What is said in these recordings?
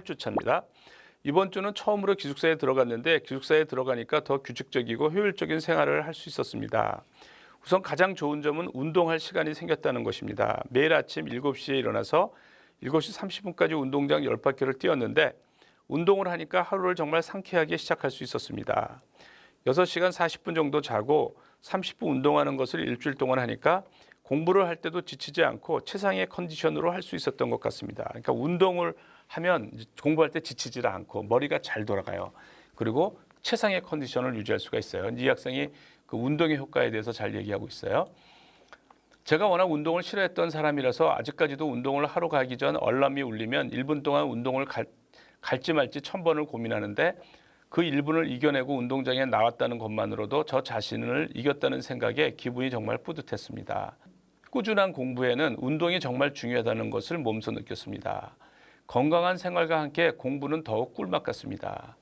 8주차입니다. 이번 주는 처음으로 기숙사에 들어갔는데 기숙사에 들어가니까 더 규칙적이고 효율적인 생활을 할 수 있었습니다. 우선 가장 좋은 점은 운동할 시간이 생겼다는 것입니다. 매일 아침 7시에 일어나서 7시 30분까지 운동장 10바퀴를 뛰었는데 운동을 하니까 하루를 정말 상쾌하게 시작할 수 있었습니다. 6시간 40분 정도 자고 30분 운동하는 것을 일주일 동안 하니까 공부를 할 때도 지치지 않고 최상의 컨디션으로 할 수 있었던 것 같습니다. 그러니까 운동을 하면 공부할 때 지치지 않고 머리가 잘 돌아가요. 그리고 최상의 컨디션을 유지할 수가 있어요. 이 학생이 그 운동의 효과에 대해서 잘 얘기하고 있어요. 제가 워낙 운동을 싫어했던 사람이라서 아직까지도 운동을 하러 가기 전 얼람이 울리면 1분 동안 운동을 갈, 갈지 말지 천 번을 고민하는데 그 1분을 이겨내고 운동장에 나왔다는 것만으로도 저 자신을 이겼다는 생각에 기분이 정말 뿌듯했습니다. 꾸준한 공부에는 운동이 정말 중요하다는 것을 몸소 느꼈습니다. 건강한 생활과 함께 공부는 더욱 꿀맛 같습니다.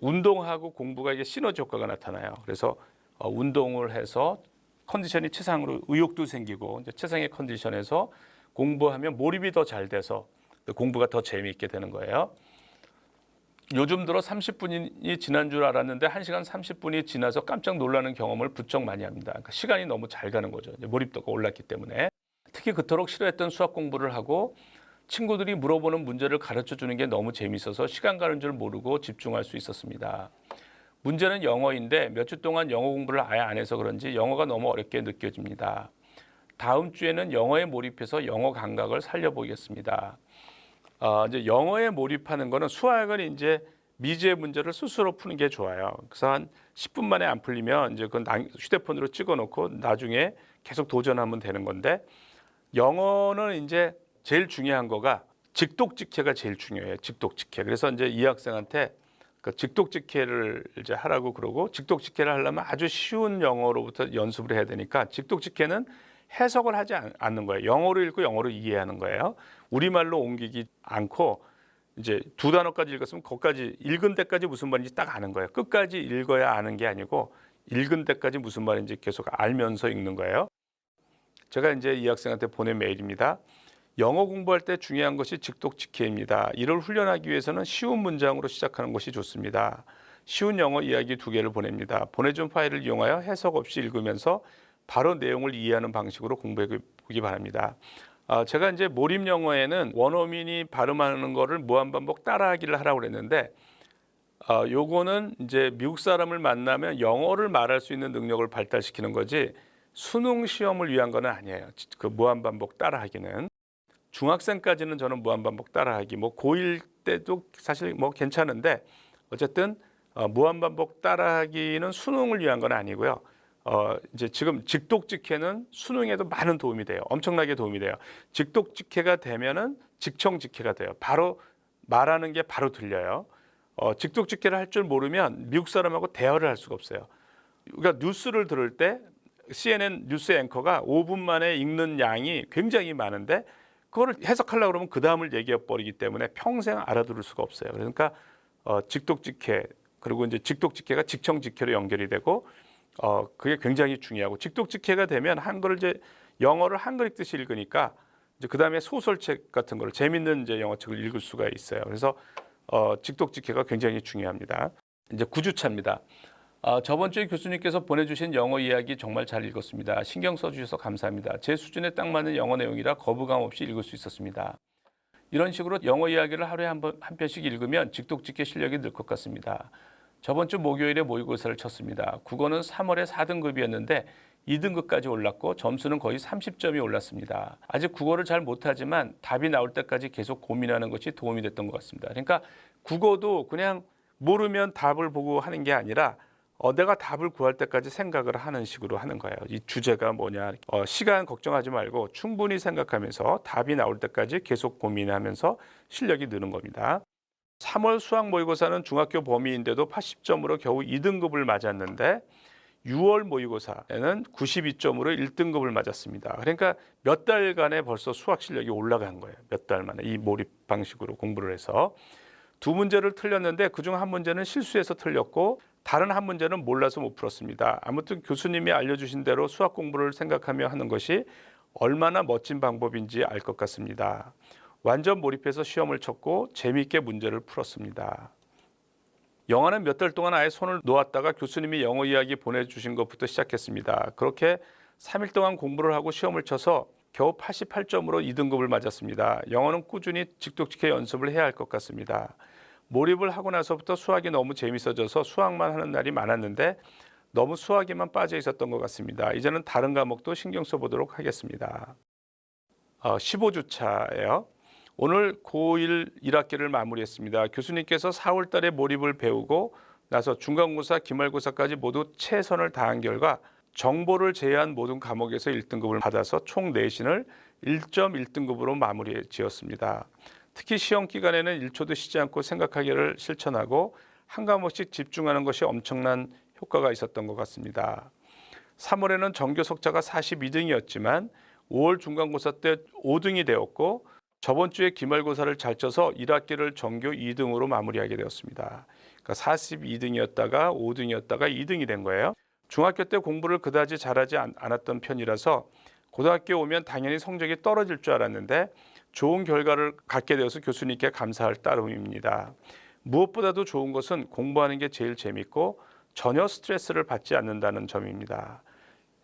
운동하고 공부가 이게 시너지 효과가 나타나요. 그래서 어, 운동을 해서 컨디션이 최상으로 의욕도 생기고 이제 최상의 컨디션에서 공부하면 몰입이 더 잘 돼서 공부가 더 재미있게 되는 거예요. 요즘 들어 30분이 지난 줄 알았는데 1시간 30분이 지나서 깜짝 놀라는 경험을 부쩍 많이 합니다. 그러니까 시간이 너무 잘 가는 거죠. 몰입도가 올랐기 때문에. 특히 그토록 싫어했던 수학 공부를 하고 친구들이 물어보는 문제를 가르쳐 주는 게 너무 재밌어서 시간 가는 줄 모르고 집중할 수 있었습니다. 문제는 영어인데 몇 주 동안 영어 공부를 아예 안 해서 그런지 영어가 너무 어렵게 느껴집니다. 다음 주에는 영어에 몰입해서 영어 감각을 살려보겠습니다. 어, 이제 영어에 몰입하는 거는 수학은 이제 미지의 문제를 스스로 푸는 게 좋아요. 그래서 한 10분 만에 안 풀리면 이제 나- 휴대폰으로 찍어놓고 나중에 계속 도전하면 되는 건데 영어는 이제 제일 중요한 거가 직독직해가 제일 중요해요. 직독직해. 그래서 이제 이 학생한테 그 직독직해를 이제 하라고 그러고 직독직해를 하려면 아주 쉬운 영어로부터 연습을 해야 되니까 직독직해는 해석을 하지 않- 않는 거예요. 영어로 읽고 영어로 이해하는 거예요. 우리말로 옮기기 않고 이제 두 단어까지 읽었으면 거기까지 읽은 데까지 무슨 말인지 딱 아는 거예요. 끝까지 읽어야 아는 게 아니고 읽은 데까지 무슨 말인지 계속 알면서 읽는 거예요. 제가 이제 이 학생한테 보낸 메일입니다. 영어 공부할 때 중요한 것이 직독직해입니다. 이를 훈련하기 위해서는 쉬운 문장으로 시작하는 것이 좋습니다. 쉬운 영어 이야기 두 개를 보냅니다. 보내준 파일을 이용하여 해석 없이 읽으면서 바로 내용을 이해하는 방식으로 공부해 보기 바랍니다. 아, 제가 이제 몰입 영어에는 원어민이 발음하는 거를 무한 반복 따라하기를 하라고 그랬는데 어, 요거는 이제 미국 사람을 만나면 영어를 말할 수 있는 능력을 발달시키는 거지 수능 시험을 위한 건 아니에요. 그 무한 반복 따라하기는 중학생까지는 저는 무한반복 따라하기 뭐 고1 때도 사실 뭐 괜찮은데 어쨌든 어, 무한반복 따라하기는 수능을 위한 건 아니고요. 어, 이제 지금 직독직해는 수능에도 많은 도움이 돼요. 엄청나게 도움이 돼요. 직독직해가 되면은 직청직해가 돼요. 바로 말하는 게 바로 들려요. 어, 직독직해를 할 줄 모르면 미국 사람하고 대화를 할 수가 없어요. 그러니까 뉴스를 들을 때 CNN 뉴스 앵커가 5분 만에 읽는 양이 굉장히 많은데 그거를 해석하려고 그러면 그 다음을 얘기해 버리기 때문에 평생 알아들을 수가 없어요. 그러니까 어, 직독직해 그리고 이제 직독직해가 직청직해로 연결이 되고 어, 그게 굉장히 중요하고 직독직해가 되면 한글을 이제 영어를 한글 읽듯이 읽으니까 이제 그 다음에 소설책 같은 걸 재밌는 이제 영어책을 읽을 수가 있어요. 그래서 어, 직독직해가 굉장히 중요합니다. 이제 9주차입니다. 아, 저번 주에 교수님께서 보내주신 영어 이야기 정말 잘 읽었습니다. 신경 써주셔서 감사합니다. 제 수준에 딱 맞는 영어 내용이라 거부감 없이 읽을 수 있었습니다. 이런 식으로 영어 이야기를 하루에 한, 번, 한 편씩 읽으면 직독직해 실력이 늘 것 같습니다. 저번 주 목요일에 모의고사를 쳤습니다. 국어는 3월에 4등급이었는데 2등급까지 올랐고 점수는 거의 30점이 올랐습니다. 아직 국어를 잘 못하지만 답이 나올 때까지 계속 고민하는 것이 도움이 됐던 것 같습니다. 그러니까 국어도 그냥 모르면 답을 보고 하는 게 아니라 어, 내가 답을 구할 때까지 생각을 하는 식으로 하는 거예요. 이 주제가 뭐냐, 어, 시간 걱정하지 말고 충분히 생각하면서 답이 나올 때까지 계속 고민하면서 실력이 느는 겁니다. 3월 수학 모의고사는 중학교 범위인데도 80점으로 겨우 2등급을 맞았는데 6월 모의고사에는 92점으로 1등급을 맞았습니다. 그러니까 몇 달간에 벌써 수학 실력이 올라간 거예요. 몇 달 만에 이 몰입 방식으로 공부를 해서 두 문제를 틀렸는데 그중 한 문제는 실수해서 틀렸고 다른 한 문제는 몰라서 못 풀었습니다. 아무튼 교수님이 알려주신 대로 수학 공부를 생각하며 하는 것이 얼마나 멋진 방법인지 알 것 같습니다. 완전 몰입해서 시험을 쳤고 재미있게 문제를 풀었습니다. 영어는 몇 달 동안 아예 손을 놓았다가 교수님이 영어 이야기 보내주신 것부터 시작했습니다. 그렇게 3일 동안 공부를 하고 시험을 쳐서 겨우 88점으로 2등급을 맞았습니다. 영어는 꾸준히 직독직해 연습을 해야 할 것 같습니다. 몰입을 하고 나서부터 수학이 너무 재밌어져서 수학만 하는 날이 많았는데 너무 수학에만 빠져 있었던 것 같습니다. 이제는 다른 과목도 신경 써보도록 하겠습니다. 어, 15주차예요. 오늘 고1 1학기를 마무리했습니다. 교수님께서 4월 달에 몰입을 배우고 나서 중간고사, 기말고사까지 모두 최선을 다한 결과 정보를 제외한 모든 과목에서 1등급을 받아서 총 내신을 1.1등급으로 마무리 지었습니다. 특히 시험 기간에는 1초도 쉬지 않고 생각하기를 실천하고 한 과목씩 집중하는 것이 엄청난 효과가 있었던 것 같습니다. 3월에는 전교 석자가 42등이었지만 5월 중간고사 때 5등이 되었고 저번 주에 기말고사를 잘 쳐서 1학기를 전교 2등으로 마무리하게 되었습니다. 그러니까 42등이었다가 5등이었다가 2등이 된 거예요. 중학교 때 공부를 그다지 잘하지 않- 않았던 편이라서 고등학교 오면 당연히 성적이 떨어질 줄 알았는데 좋은 결과를 갖게 되어서 교수님께 감사할 따름입니다. 무엇보다도 좋은 것은 공부하는 게 제일 재밌고 전혀 스트레스를 받지 않는다는 점입니다.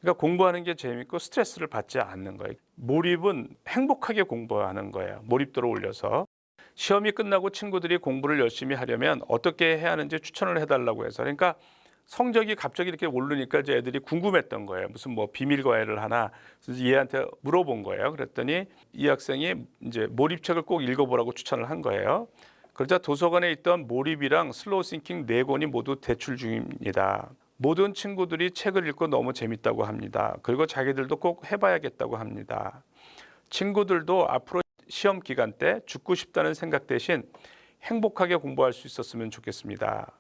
그러니까 공부하는 게 재밌고 스트레스를 받지 않는 거예요. 몰입은 행복하게 공부하는 거예요. 몰입도를 올려서 시험이 끝나고 친구들이 공부를 열심히 하려면 어떻게 해야 하는지 추천을 해달라고 해서 그러니까 성적이 갑자기 이렇게 오르니까 이제 애들이 궁금했던 거예요. 무슨 뭐 비밀 과외를 하나 그래서 얘한테 물어본 거예요. 그랬더니 이 학생이 이제 몰입책을 꼭 읽어보라고 추천을 한 거예요. 그러자 도서관에 있던 몰입이랑 슬로우 싱킹 네 권이 모두 대출 중입니다. 모든 친구들이 책을 읽고 너무 재밌다고 합니다. 그리고 자기들도 꼭 해봐야겠다고 합니다. 친구들도 앞으로 시험 기간 때 죽고 싶다는 생각 대신 행복하게 공부할 수 있었으면 좋겠습니다.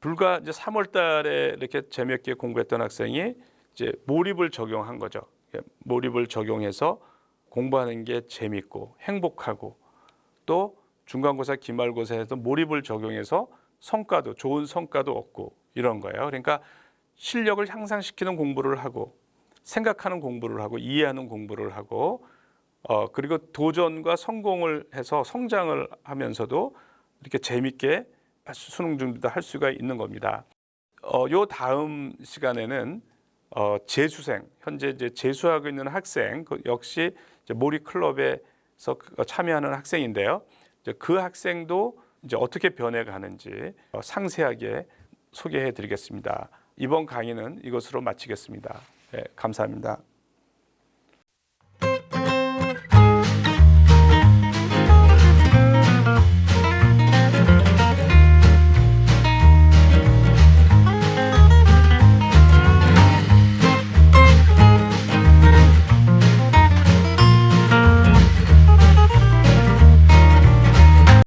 불과 이제 3월 달에 이렇게 재미있게 공부했던 학생이 이제 몰입을 적용한 거죠. 예, 몰입을 적용해서 공부하는 게 재밌고 행복하고 또 중간고사, 기말고사에서 몰입을 적용해서 성과도 좋은 성과도 얻고 이런 거예요. 그러니까 실력을 향상시키는 공부를 하고 생각하는 공부를 하고 이해하는 공부를 하고 어 그리고 도전과 성공을 해서 성장을 하면서도 이렇게 재밌게 수능 준비도 할 수가 있는 겁니다. 어, 요 다음 시간에는 어, 재수생 현재 이제 재수하고 있는 학생 그 역시 이제 몰입 클럽에서 그- 참여하는 학생인데요. 이제 그 학생도 이제 어떻게 변해가는지 어, 상세하게 소개해드리겠습니다. 이번 강의는 이것으로 마치겠습니다. 네, 감사합니다.